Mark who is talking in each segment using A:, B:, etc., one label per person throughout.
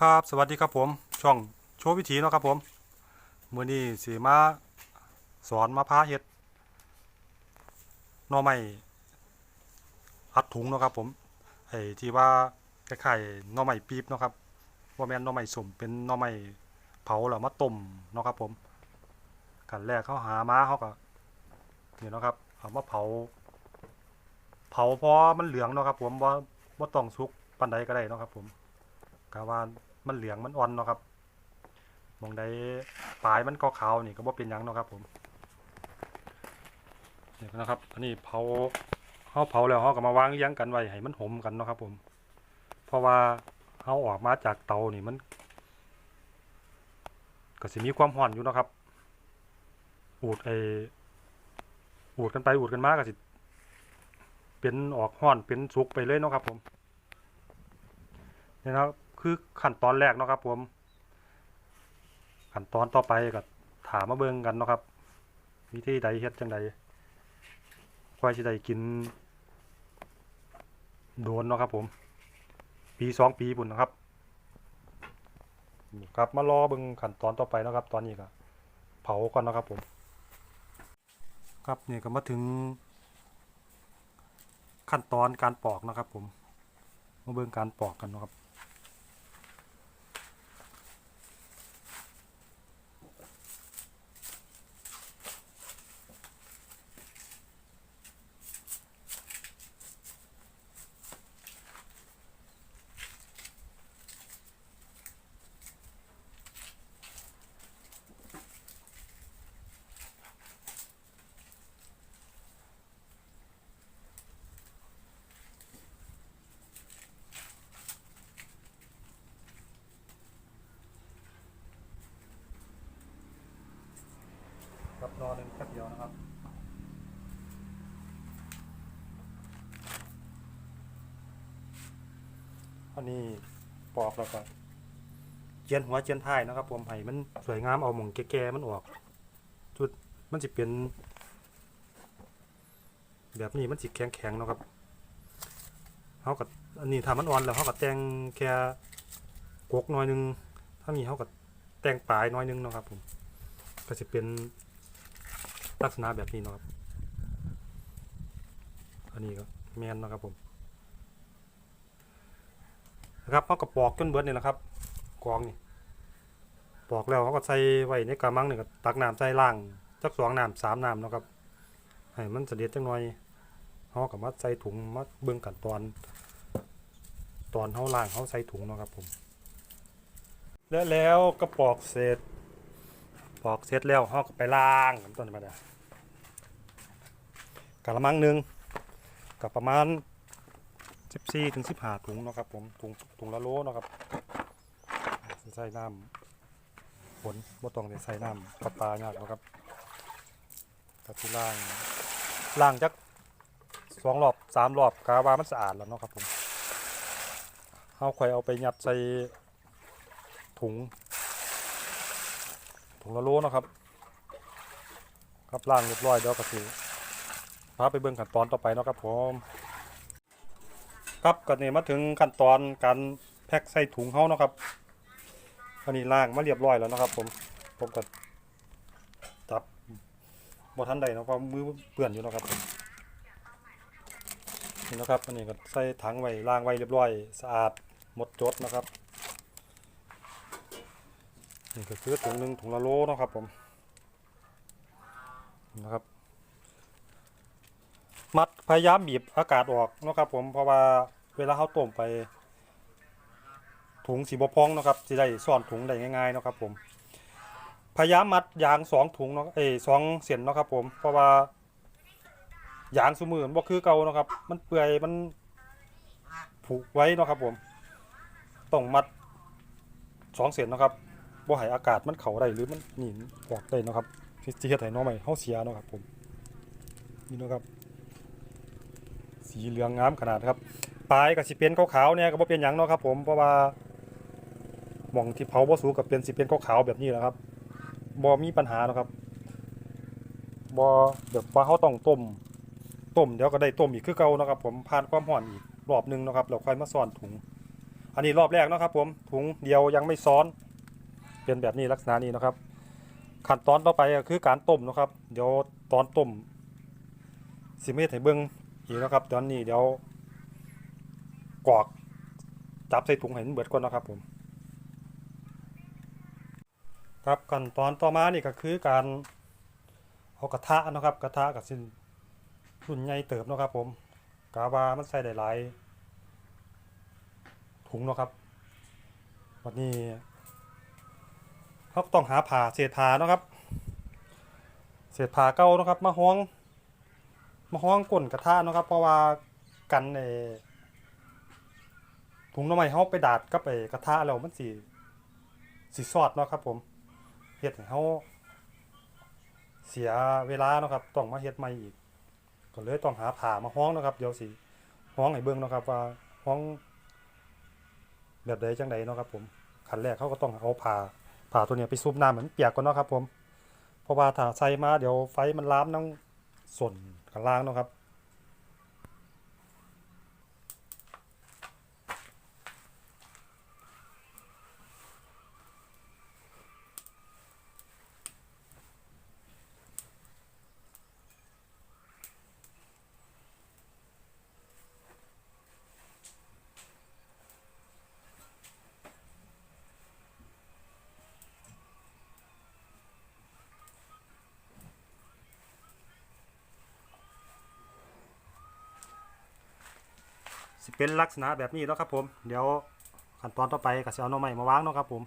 A: ครับสวัสดีครับผมช่องโชว์วิถีเนาะครับผมมือนี้สิมาสอนมาพาเฮ็ดนอไม้อัดถุงเนาะครับผมไอ้ที่ว่าคล้ายๆนอไม้ปี๊บเนาะครับว่าแม่นนอไม้สมเป็นนอไม้เผาแล้วมาต้มเนาะครับผมกันแรกเขาหามาเขาก็นี่เนาะครับเอามาเผา เผาพอมันเหลืองเนาะครับผมว่าว่าต้องสุกปานใดก็ได้เนาะครับผม กะว่ามันเหลืองมันอ่อนเนาะครับมองใดปลายมันก็ขาวนี่ก็บ่เป็นยังเนาะครับผมเนี่ยนะครับ อันนี้เผาเฮาเผาแล้วเฮาก็มาวางเรียงกันไว้ให้มันหอมกันเนาะครับ ผม เพราะว่าเฮาออกมาจากเตานี่มันก็สิมีความร้อนอยู่เนาะครับ อูดไออูดกันไปอูดกันมาก็สิเป็นออกร้อนเป็นสุกไปเลยเนาะครับผมนี่นะครับ คือขั้นตอนแรกเนาะครับ ผมขั้นตอนต่อไปก็ถามมาเบิ่งกันเนาะครับ วิธีใดเฮ็ดจังใดค่อยสิได้กิน โดนเนาะครับ ผม ปีสองปีปุ่นนะครับครับมารอเบิ่งขั้นตอนต่อไปนะครับ ตอนนี้ก็เผาก่อนนะครับ ผม ครับนี่ก็มาถึง ขั้นตอนการปอกนะครับ ผมมาเบิ่งการปอกกันนะครับ ครับรอหนึ่งแป๊บเดียวนะครับอันนี้ปอกแล้วก็เจียนหัวเจียนท้ายนะครับ ผมให้มันสวยงามเอาหม่องแก่ๆมันออก จุดมันจะเป็น แบบนี้มันสิแข็งๆนะครับเขากับอันนี้ถ้ามันอ่อนแล้วเขากับแตงแค่กกน้อยหนึง ถ้ามีเขากับแตงปลายน้อยหนึงนะครับผมก็จะเป็น ลักษณะแบบนี้นะครับ อันนี้ก็แมนนะครับผมนะครับเขาก็ปอกจนเบิดนี่แหละครับกองนี่ปอกแล้วเขาก็ใส่ไว้ในกระมังนี่ก็ตักน้ำใส่ล่างจักสองน้ำสามน้ำนะครับให้มันเสด็จจังหน่อยเขาก็มาใส่ถุงมาเบิ่งกันตอน ตอนเขาล่างเขาใส่ถุงนะครับผมแล้วแล้วก็ปอกเสร็จ ปอกเสร็จแล้วเขาก็ไปล้างต้นมาเด้กะละมังหนึ่งกับประมาณสิบสี่ถึงสิบห้าถุงเนาะครับผมถุงถุงละโลเนาะครับใส่น้ำฝนบ่ต้องใส่น้ำปลาปลายากเนาะครับก็ที่ล่างล่างจักสองรอบสามรอบกาวามันสะอาดแล้วเนาะครับผมเอาค่อยเอาไปยัดใส่ถุง ถุงละโลนะครับครับล่างเรียบร้อยเดี๋ยวก็สิพาไปเบิ่งขั้นตอนต่อไปเนาะครับผมครับก็นี่มาถึงขั้นตอนการแพ็คใส่ถุงเฮานะครับอันนี้ล้างมาเรียบร้อยแล้วนะครับ ผมผมก็จับบ่ทันใดนะเพราะมือเปื้อนอยู่นะครับนี่นะครับอันนี้ก็ใส่ถังไว้ล้างไว้เรียบร้อย สะอาดหมดจดนะครับ นี่ก็คือถุงหนึ่งถุงละโลนะครับผมนะครับ มัดพยายามบีบอากาศออกนะครับผมเพราะว่าเวลาเขาต้มไป ถุงสีบพองนะครับสิได้ซ่อนถุงได้ง่ายๆนะครับผมพยายามมัดยางสองถุงเนาะเอ้สองเส้นเนาะครับผมเพราะว่ายางสมือนบ่คือเก่านะครับ มันเปื่อยมันผูกไว้เนาะครับผมต้องมัดสองเส้นเนาะครับ บ่ให้อากาศมันเข้าได้หรือมันหนีออกได้เนาะครับที่เฮ็ดให้น้อใหม่เฮาเสียเนาะครับผมนี่เนาะครับ สีเหลืองงามขนาดครับปลายกับสิเป็นขาวๆเนี่ยก็บ่เป็นหยังเนาะครับ ผมเพราะว่าหม่องที่เผาบ่สูกับเป็นสิเป็นขาวๆแบบนี้แหละครับบ่มีปัญหาเนาะครับบ่แบบว่าเขาต้องต้มต้มเดี๋ยวก็ได้ต้มอีกคือเก่าเนาะครับ ผมผ่านความร้อนอีกรอบหนึงเนาะครับแล้วค่อยมาซ่อนถุง อันนี้รอบแรกเนาะครับ ผมถุงเดียวยังไม่ซ้อน เป็นแบบนี้ลักษณะนี้นะครับ ขั้นตอนต่อไปก็คือการต้มนะครับ เดี๋ยวตอนต้มสิเมตให้เบิ้งอีกนะครับ ตอนนี้เดี๋ยวกรอกจับใส่ถุงให้มันเบิดก่อนนะครับผมครับขั้นตอนต่อมานี่ก็คือการเอากระทะนะครับ กระทะกับสินรุ่นใหญ่เติบนะครับ ผมกาวามันใส่ได้หลายถุงนะครับวันนี้ เขาต้องหาผ่าเศษผ่านะครับ เศษผ่าเก่านะครับมาห้องมาห้องก้นกระทะนะครับ เพราะว่ากันในถุงน้ำมันเขาไปดาดกับไอ้กระทะแล้วมันสีสีซอดเนาะครับ ผมเฮ็ดเขาเสียเวลาเนาะครับต้องมาเฮ็ดใหม่อีกก็เลยต้องหาผ่ามาห้องนะครับเดี๋ยวสิห้องให้เบิ่งนะครับว่าห้องแบบใดจังใดเนาะครับ ผมขั้นแรกเขาก็ต้องเอาผ่า ผ่าตัวเนี้ยไปซุบน้ำเหมือนเปียกก่อนเนาะครับผมเพราะว่าถ้าใส่มาเดี๋ยวไฟมันลามน้องส่วนข้างล่างเนาะครับ สิเป็นลักษณะแบบนี้เนาะครับผม เดี๋ยวขั้นตอนต่อไปก็จะเอาหน่อไม้มาวางเนาะครับผม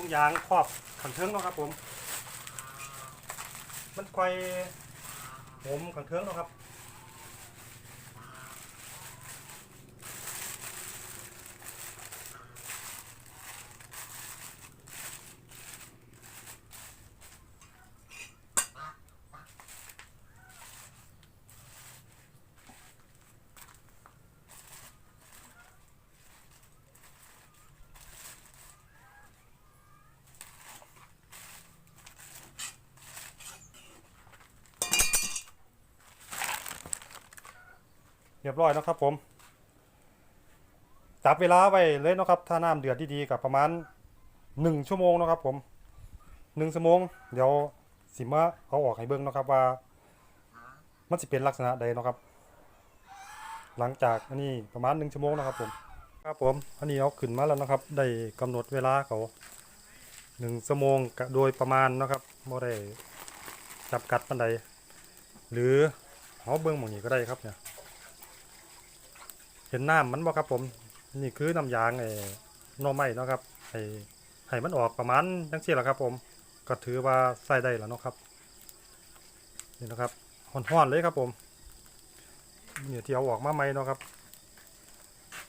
A: ทุกอย่างครอบขังเทิงเนาะครับผม มันควายผมขังเทิงเนาะครับ เรียบร้อยนะครับผม จับเวลาไว้เลยนะครับถ้าน้ำเดือดดีๆกับประมาณหนึ่งชั่วโมงนะครับผมหนึ่งชั่วโมง เดี๋ยวสิมาเอาออกให้เบิ่งนะครับว่ามันสิเป็นลักษณะใดนะครับ หลังจากอันนี้ประมาณหนึ่งชั่วโมงนะครับผมครับผมอันนี้เอาขึ้นมาแล้วนะครับ ได้กำหนดเวลาเขาหนึ่งชั่วโมงโดยประมาณนะครับบ่ได้จับกัดปันใดหรือเอาเบิ่งหมองนี้ก็ได้ครับเนี่ย เห็นน้ำมันบ่ครับผม นี่คือน้ำยางไอ้นอไม้เนาะครับไอ้ให้มันออกประมาณจังซี่แหละครับ ผม ก็ถือว่าใส่ได้แล้วเนาะครับ นี่นะครับห่อนๆเลยครับผมเนี่ยที่เอาออกมาใหม่เนาะครับ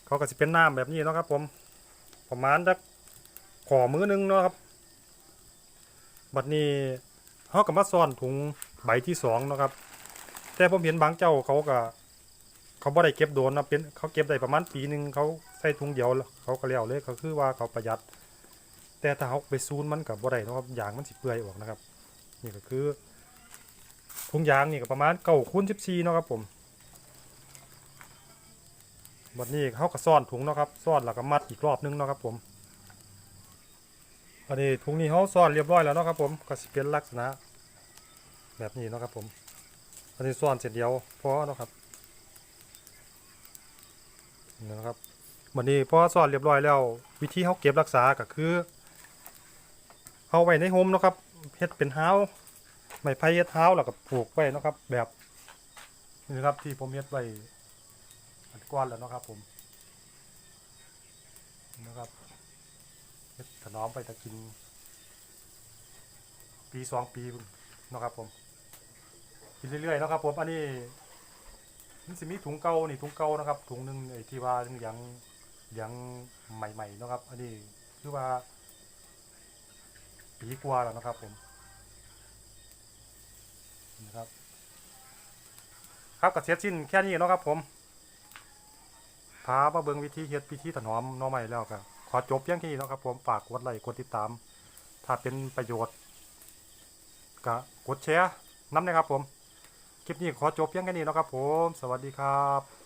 A: เขาก็สิเป็นน้ำแบบนี้เนาะครับ ผม ประมาณจักขอมือหนึงเนาะครับ บัดนี้เฮาก็มาซ่อนถุงใบที่สองเนาะครับ แต่ผมเห็นบางเจ้าเขาก็ เขาบ่ได้เก็บโดนนะเป็นเขาเก็บได้ประมาณปีหนึ่งเขาใส่ถุงเดียวแล้วเขาก็แล้วเลยก็คือว่าเขาประหยัด แต่ถ้าเฮาไปซูนมันกับบ่ได้เนาะครับยางมันสิเปื่อยออกนะครับ นี่ก็คือถุงยางนี่ก็ประมาณ9คูณ14เนาะครับผมบัดนี้เฮาก็ซ่อนถุงเนาะครับซ่อนแล้วก็มัดอีกรอบนึงเนาะครับผมอันนี้ถุงนี้เฮาซ่อนเรียบร้อยแล้วเนาะครับผมก็สิเป็นลักษณะ แบบนี้เนาะครับผม อันนี้ซ่อนเสร็จเดียวพอเนาะครับ นะครับวันนี้พอซอนเรียบร้อยแล้ว วิธีเขาเก็บรักษาก็คือเอาไว้ในโฮมนะครับเฮ็ดเป็นเฮาไม้ไผ่เฮ็ดเฮาแล้วก็ปลูกไว้นะครับ แบบนี่นะครับที่ผมเฮ็ดไว้อันก้อนแล้วนะครับผมนะครับเฮ็ดถนอมไปตะกิน ปีสองปีนะครับผมกินเรื่อยๆนะครับผมอันนี้ มันสิมีถุงเก่านี่ถุงเก่านะครับ ถุงหนึ่งไอ้ที่ว่าเลี้ยงเลี้ยงใหม่ๆนะครับ อันนี้คือว่าปีกว่าแล้วนะครับผมนะครับ ครับกับเสียสิ้นแค่นี้นะครับผมพามาเบิงวิธีเฮ็ดพิธีถนอมน้อใหม่แล้วก็ขอจบเพียงแค่นี้นะครับผมฝากกดไลค์กดติดตาม ถ้าเป็นประโยชน์ก็กดแชร์น้ำนะครับผม คลิปนี้ขอจบเพียงแค่นี้เนาะครับผม สวัสดีครับ